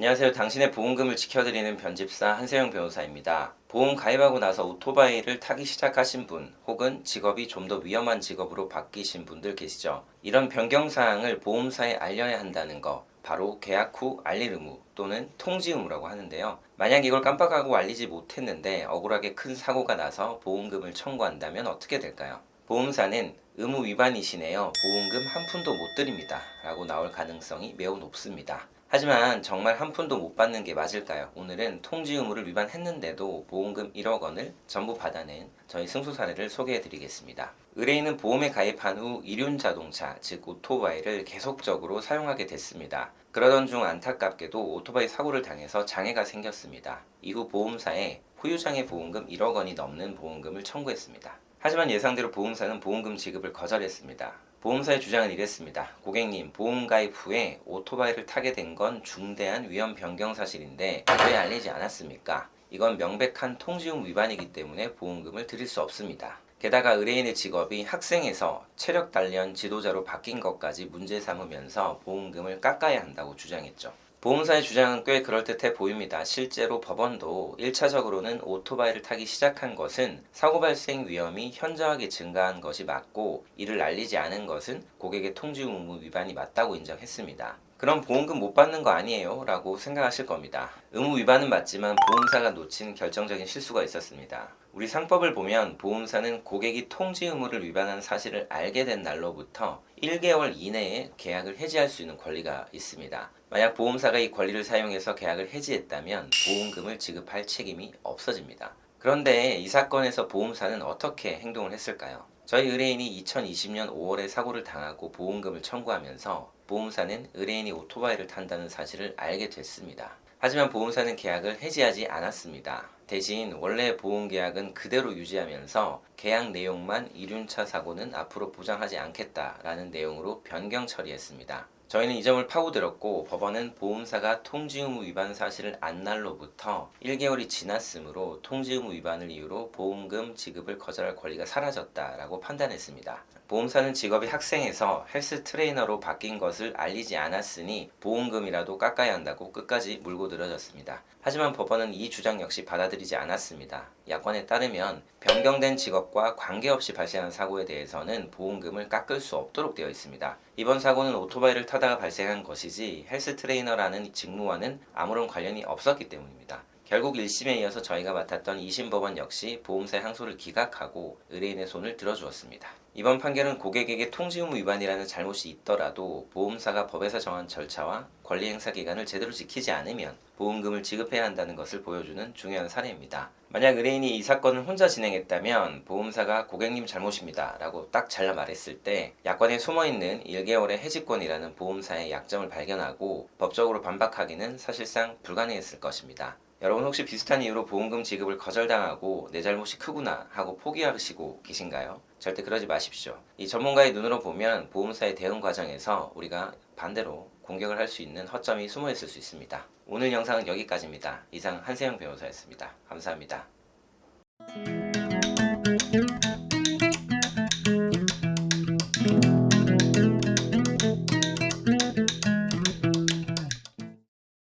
안녕하세요. 당신의 보험금을 지켜드리는 변집사 한세영 변호사입니다. 보험 가입하고 나서 오토바이를 타기 시작하신 분, 혹은 직업이 좀 더 위험한 직업으로 바뀌신 분들 계시죠? 이런 변경사항을 보험사에 알려야 한다는 거, 바로 계약 후 알릴 의무 또는 통지 의무라고 하는데요. 만약 이걸 깜빡하고 알리지 못했는데 억울하게 큰 사고가 나서 보험금을 청구한다면 어떻게 될까요? 보험사는 의무 위반이시네요. 보험금 한 푼도 못 드립니다. 라고 나올 가능성이 매우 높습니다. 하지만 정말 한 푼도 못 받는 게 맞을까요? 오늘은 통지 의무를 위반했는데도 보험금 1억 원을 전부 받아낸 저희 승소 사례를 소개해 드리겠습니다. 의뢰인은 보험에 가입한 후 이륜 자동차, 즉 오토바이를 계속적으로 사용하게 됐습니다. 그러던 중 안타깝게도 오토바이 사고를 당해서 장애가 생겼습니다. 이후 보험사에 후유장애 보험금 1억 원이 넘는 보험금을 청구했습니다. 하지만 예상대로 보험사는 보험금 지급을 거절했습니다. 보험사의 주장은 이랬습니다. 고객님, 보험 가입 후에 오토바이를 타게 된 건 중대한 위험 변경 사실인데 왜 알리지 않았습니까? 이건 명백한 통지음 위반이기 때문에 보험금을 드릴 수 없습니다. 게다가 의뢰인의 직업이 학생에서 체력 단련 지도자로 바뀐 것까지 문제 삼으면서 보험금을 깎아야 한다고 주장했죠. 보험사의 주장은 꽤 그럴듯해 보입니다. 실제로 법원도 1차적으로는 오토바이를 타기 시작한 것은 사고 발생 위험이 현저하게 증가한 것이 맞고 이를 알리지 않은 것은 고객의 통지 의무 위반이 맞다고 인정했습니다. 그럼 보험금 못 받는 거 아니에요? 라고 생각하실 겁니다. 의무 위반은 맞지만 보험사가 놓친 결정적인 실수가 있었습니다. 우리 상법을 보면 보험사는 고객이 통지 의무를 위반한 사실을 알게 된 날로부터 1개월 이내에 계약을 해지할 수 있는 권리가 있습니다. 만약 보험사가 이 권리를 사용해서 계약을 해지했다면 보험금을 지급할 책임이 없어집니다. 그런데 이 사건에서 보험사는 어떻게 행동을 했을까요? 저희 의뢰인이 2020년 5월에 사고를 당하고 보험금을 청구하면서 보험사는 의뢰인이 오토바이를 탄다는 사실을 알게 됐습니다. 하지만 보험사는 계약을 해지하지 않았습니다. 대신 원래 보험 계약은 그대로 유지하면서 계약 내용만 이륜차 사고는 앞으로 보장하지 않겠다라는 내용으로 변경 처리했습니다. 저희는 이 점을 파고들었고 법원은 보험사가 통지 의무 위반 사실을 안 날로부터 1개월이 지났으므로 통지 의무 위반을 이유로 보험금 지급을 거절할 권리가 사라졌다라고 판단했습니다. 보험사는 직업이 학생에서 헬스 트레이너로 바뀐 것을 알리지 않았으니 보험금이라도 깎아야 한다고 끝까지 물고 늘어졌습니다. 하지만 법원은 이 주장 역시 받아들이지 않았습니다. 약관에 따르면 변경된 직업과 관계없이 발생한 사고에 대해서는 보험금을 깎을 수 없도록 되어 있습니다. 이번 사고는 오토바이를 타 다가 발생한 것이지 헬스 트레이너라는 직무와는 아무런 관련이 없었기 때문입니다. 결국 1심에 이어서 저희가 맡았던 2심 법원 역시 보험사의 항소를 기각하고 의뢰인의 손을 들어주었습니다. 이번 판결은 고객에게 통지 의무 위반이라는 잘못이 있더라도 보험사가 법에서 정한 절차와 권리 행사 기간을 제대로 지키지 않으면 보험금을 지급해야 한다는 것을 보여주는 중요한 사례입니다. 만약 의뢰인이 이 사건을 혼자 진행했다면 보험사가 고객님 잘못입니다 라고 딱 잘라 말했을 때 약관에 숨어있는 1개월의 해지권이라는 보험사의 약점을 발견하고 법적으로 반박하기는 사실상 불가능했을 것입니다. 여러분 혹시 비슷한 이유로 보험금 지급을 거절당하고 내 잘못이 크구나 하고 포기하시고 계신가요? 절대 그러지 마십시오. 이 전문가의 눈으로 보면 보험사의 대응 과정에서 우리가 반대로 공격을 할 수 있는 허점이 숨어 있을 수 있습니다. 오늘 영상은 여기까지입니다. 이상 한세영 변호사였습니다. 감사합니다.